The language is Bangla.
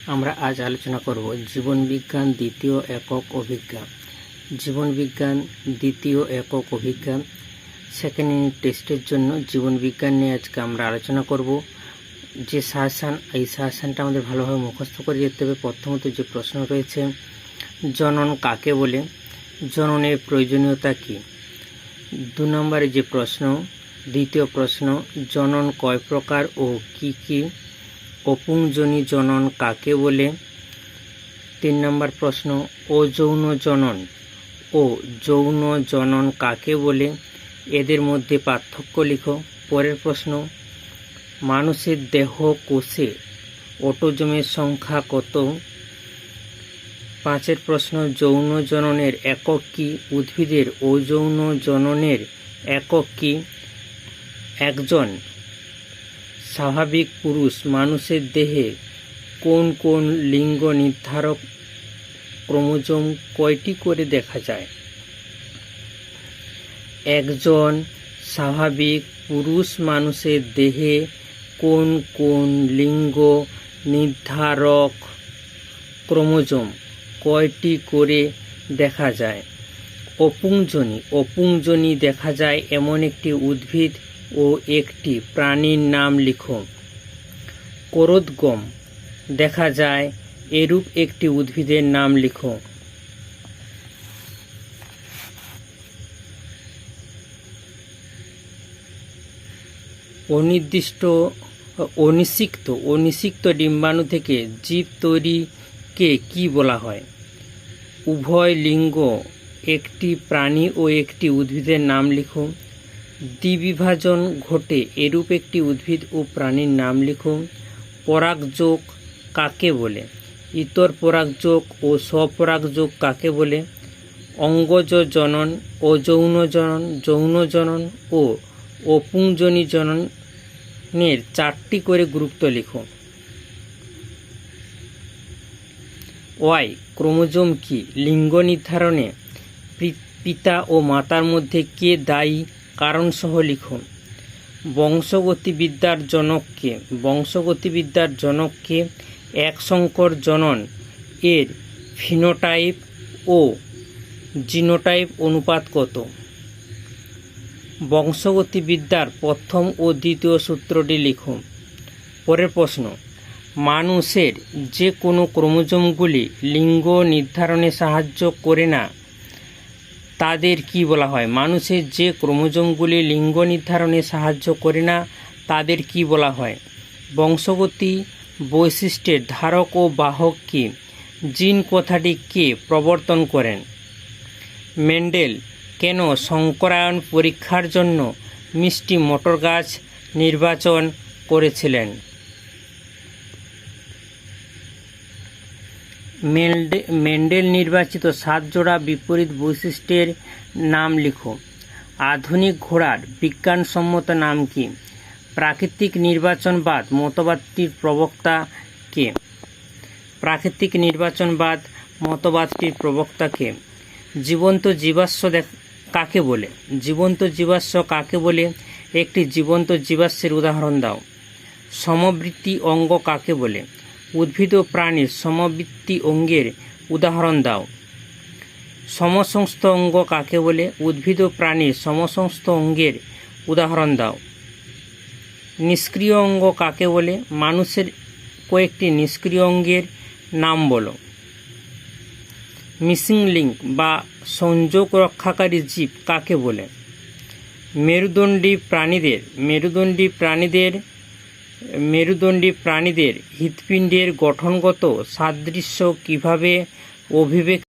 আমরা আজ আলোচনা করব জীবনবিজ্ঞান দ্বিতীয় একক অভিজ্ঞা জীবনবিজ্ঞান দ্বিতীয় একক অভিজ্ঞা সেকেন্ড ইউনিট টেস্টের জন্য জীবনবিজ্ঞান নিয়ে আজকে আমরা আলোচনা করব। যে সাহাসান এই সাহাসানটা আমাদের ভালোভাবে মুখস্থ করে যেতে হবে। প্রথমত যে প্রশ্ন রয়েছে, জনন কাকে বলে? জননের প্রয়োজনীয়তা কী? দু নম্বরে যে প্রশ্ন, দ্বিতীয় প্রশ্ন, জনন কয় প্রকার ও কি কি? অপুংজনী জনন কাকে বলে? তিন নম্বর প্রশ্ন অযৌন জনন। ও যৌন জনন কাকে বলে? এদের মধ্যে পার্থক্য লিখো। পরের প্রশ্ন, মানুষের দেহ কোষে অটোজমের সংখ্যা কত? পাঁচের প্রশ্ন, যৌন জননের একক কি? উদ্ভিদের অযৌন জননের একক কি? একজন স্বাভাবিক পুরুষ মানুষের দেহে কোন কোন লিঙ্গ নির্ধারক ক্রোমোজোম কয়টি করে দেখা যায়? একজন স্বাভাবিক পুরুষ মানুষের দেহে কোন কোন লিঙ্গ নির্ধারক ক্রোমোজোম কয়টি করে দেখা যায়? অপুংজনী অপুংজনী দেখা যায় এমন একটি উদ্ভিদ ও একটি প্রাণীর নাম লিখো। কোরোদগম। দেখা যায়, এরূপ একটি উদ্ভিদের নাম লিখো। অনির্দিষ্ট, অনিষিক্ত অনিষিক্ত ডিম্বাণু থেকে জীব তৈরিকে কি বলা হয়? উভয় লিঙ্গ, একটি প্রাণী ও একটি উদ্ভিদের নাম লিখুন দ্বিবিভাজন ঘটে এরূপ একটি উদ্ভিদ ও প্রাণীর নাম লিখুন পরাগযোগ কাকে বলে? ইতর পরাগযোগ ও স্বপরাগযোগ কাকে বলে? অঙ্গজ জনন ও যৌন জনন যৌন জনন ও অপুংজনী জননের চারটি করে গুরুত্ব লিখুন। ওয়াই, ক্রোমোজোম কি? লিঙ্গ নির্ধারণে পিতা ও মাতার মধ্যে কে দায়ী? কারণসহ লিখুন। বংশগতিবিদ্যার জনককে বংশগতিবিদ্যার জনককে এক সংকর জনন এর ফিনোটাইপ ও জিনোটাইপ অনুপাত কত? বংশগতিবিদ্যার প্রথম ও দ্বিতীয় সূত্রটি লিখুন। পরের প্রশ্ন, মানুষের যে কোনো ক্রোমোজোমগুলি লিঙ্গ নির্ধারণে সাহায্য করে না তাদের কি বলা হয়? মানুষের যে ক্রোমোজোমগুলি লিঙ্গ নির্ধারণে সাহায্য করে না, তাদের কি বলা হয়? বংশগতি, বৈশিষ্ট্যের ধারক ও বাহক কি? জিন কথাটি কে প্রবর্তন করেন? মেন্ডেল, কেন শঙ্করায়ন পরীক্ষার জন্য মিষ্টি মটর গাছ নির্বাচন করেছিলেন? মেন্ডেল নির্বাচিত সাত জোড়া বিপরীত বৈশিষ্ট্যের নাম লিখো। আধুনিক ঘোড়ার বিজ্ঞানসম্মত নাম কি? প্রাকৃতিক নির্বাচনবাদ মতবাদটির প্রবক্তা কে? প্রাকৃতিক নির্বাচনবাদ মতবাদটির প্রবক্তা কে? জীবন্ত জীবাশ্ম কাকে বলে? জীবন্ত জীবাশ্ম কাকে বলে? একটি জীবন্ত জীবাশ্মের উদাহরণ দাও। সমবৃত্তি অঙ্গ কাকে বলে? উদ্ভিদ ও প্রাণীর সমবৃত্তি অঙ্গের উদাহরণ দাও। সমসংস্থ অঙ্গ কাকে বলে? উদ্ভিদ ও প্রাণীর সমসংস্থ অঙ্গের উদাহরণ দাও। নিষ্ক্রিয় অঙ্গ কাকে বলে? মানুষের কয়েকটি নিষ্ক্রিয় অঙ্গের নাম বলো। মিসিং লিঙ্ক বা সংযোগ রক্ষাকারী জীব কাকে বলে? মেরুদণ্ডী প্রাণীদের মেরুদণ্ডী প্রাণীদের মেরুদণ্ডী প্রাণীদের হৃৎপিণ্ডের গঠনগত সাদৃশ্য কীভাবে অভিব্যক্ত